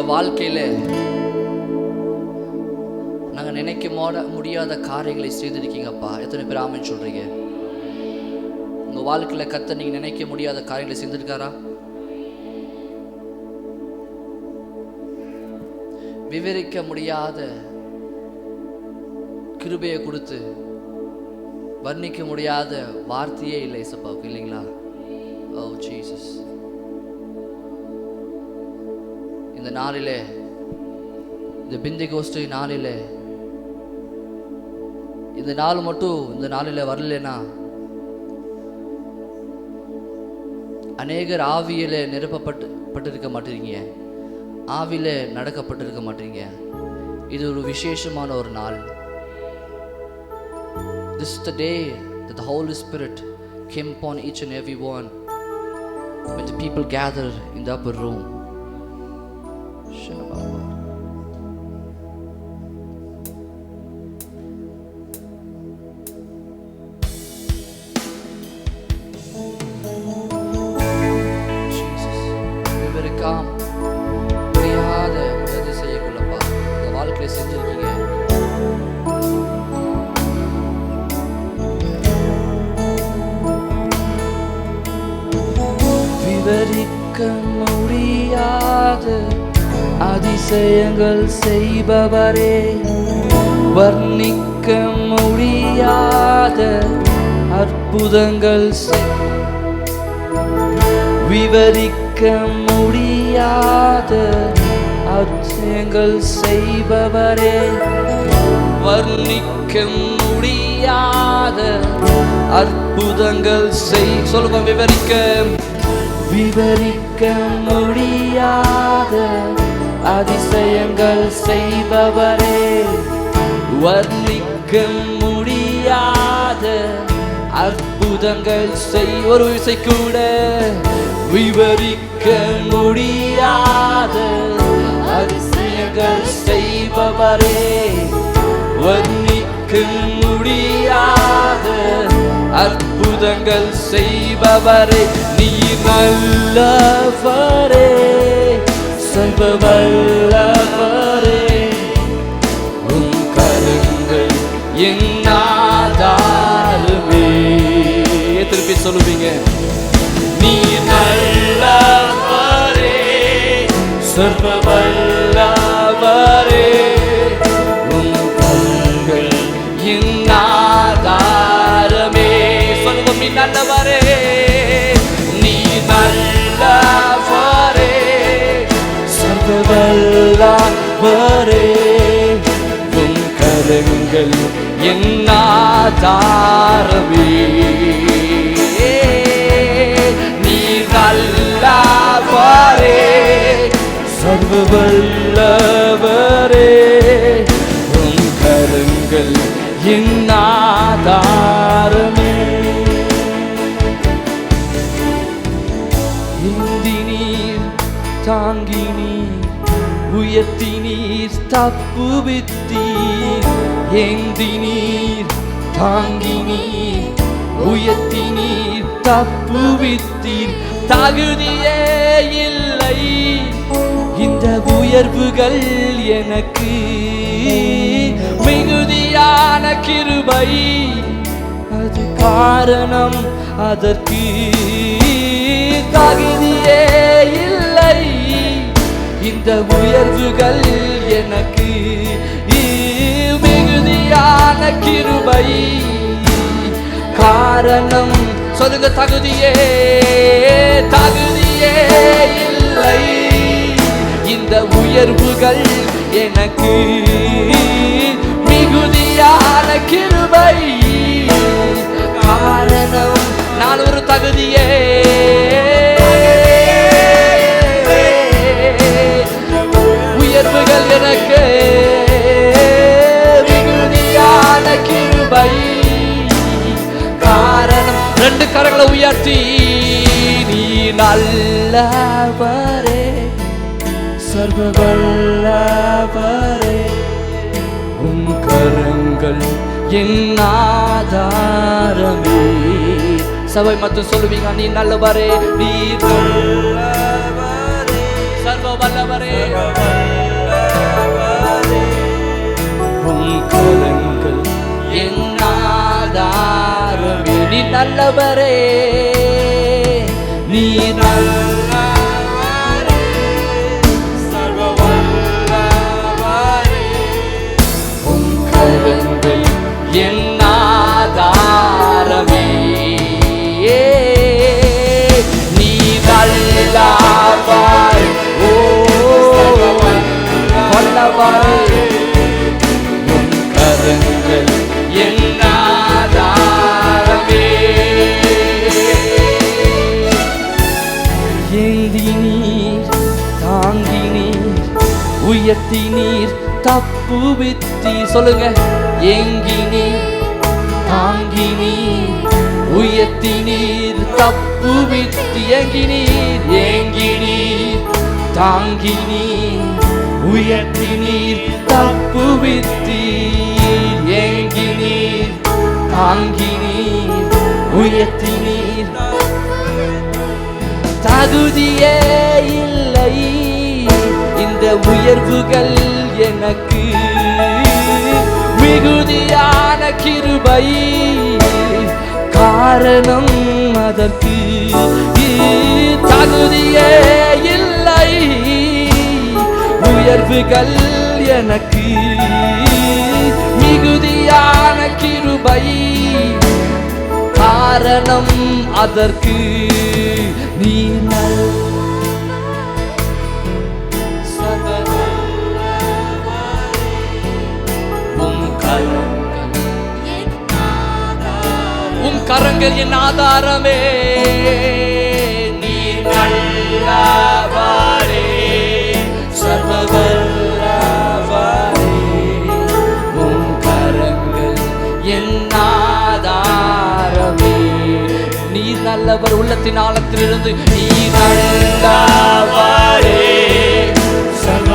எங்கள் வாழ்க்கையில் நாங்கள் நினைக்க முடியாத காரியங்களை செய்திருக்கீங்கப்பா. எத்தனை பேர் ஆமென்னு சொல்கிறீங்க உங்கள் வாழ்க்கையில் கத்த நீங்கள் நினைக்க முடியாத காரியங்களை செஞ்சுருக்காரா விவரிக்க முடியாத கிருபையை கொடுத்து வர்ணிக்க முடியாத வார்த்தையே இல்லை சப்பாவுக்கு இல்லைங்களா? Oh Jesus. இந்த நாளிலே இந்த பிந்தி கோஷ்டி நாளிலே இந்த நாள் மட்டும் இந்த நாளில் வரலனா அநேகர் ஆவியில நிரப்பப்பட்டு பட்டிருக்க மாட்டீங்க. ஆவியில நடக்கப்பட்டிருக்க மாட்டீங்க. இது ஒரு விசேஷமான ஒரு நாள். This the day the holy spirit Holy Spirit came upon each and when the people in the upper room. 是的宝宝 அதிசயங்கள் செய்பவரே வர்ணிக்க முடியாத அற்புதங்கள் விவரிக்க முடியாத அதிசயங்கள் செய்பவரே வர்ணிக்க முடியாத அற்புதங்கள் செய். சொல்லுங்க விவரிக்க. விவரிக்க முடியாத அதிசயங்கள் செய்பவரே. வர்ணிக்க முடியாத அற்புதங்கள் செய். ஒரு இசை கூட விவரிக்க முடியாத அதிசயங்கள் செய்பவரே. வர்ணிக்க முடியாத அற்புதங்கள் செய்பவரே. நீ நல்லவரே. சர்வ வல்லவரே கரங்கள் என்னாதாரமே நீ நல்லவரே சர்வவல்லவரே உன் கருங்கள் என்னாதாரமே ஏந்தி நீர் தாங்கி நீர் உயர்த்தி நீர் தப்புவித்தீர். ஏந்தி நீர் தாங்கி நீர் உயர்த்தி நீர் தப்புவித்தீர். தகுதியே இல்லை. இந்த உயர்வுகள் எனக்கு மிகுதியான கிருபை. அது காரணம் அதற்கு. தகுதியே இல்லை. இந்த உயர்வுகள் எனக்கு கிருபை காரணம் சொல்லுங்க தகுதியே தகுதியே இல்லை. இந்த உயர்வுகள் எனக்கு உயர்த்தி நீ நல்லவரே சர்வ வல்லவரே உன் கரங்கள் என் ஆதாரமே. சபை மட்டும் சொல்லுவீங்க நீ நல்லவரே நீ நல்லவரே. சர்வ வல்லவரே உம் கரங்கள் நல்லவரே. நீ நல்ல உயர்த்தி நீர் தப்புவித்தி சொல்லுங்க ஏங்கி நீர் தாங்கி நீர் உயர்த்தி நீர் தப்புவித்தி ஏங்கி நீர் ஏங்கி நீர் தாங்கி நீர் உயர்த்தி நீர் தப்புவித்தி ஏங்கி நீர் தாங்கி நீர் உயர்த்தி நீர் தகுதியே இல்லை. உயர்வுகள் எனக்கு. மிகுதியான கிருபை. காரணம் அதற்கு. தகுதியே இல்லை. உயர்வுகள் எனக்கு. மிகுதியான கிருபை. காரணம் அதற்கு. நீ நீங்கள் என் ஆதாரமே. நீர் நல்லாவாரே சர்வவல்லாவாரே உன் கரங்கள் என் ஆதாரமே. நீர் நல்லவர் உள்ளத்தின் ஆழத்திலிருந்து நீர் நல்லாவாரே சர்வ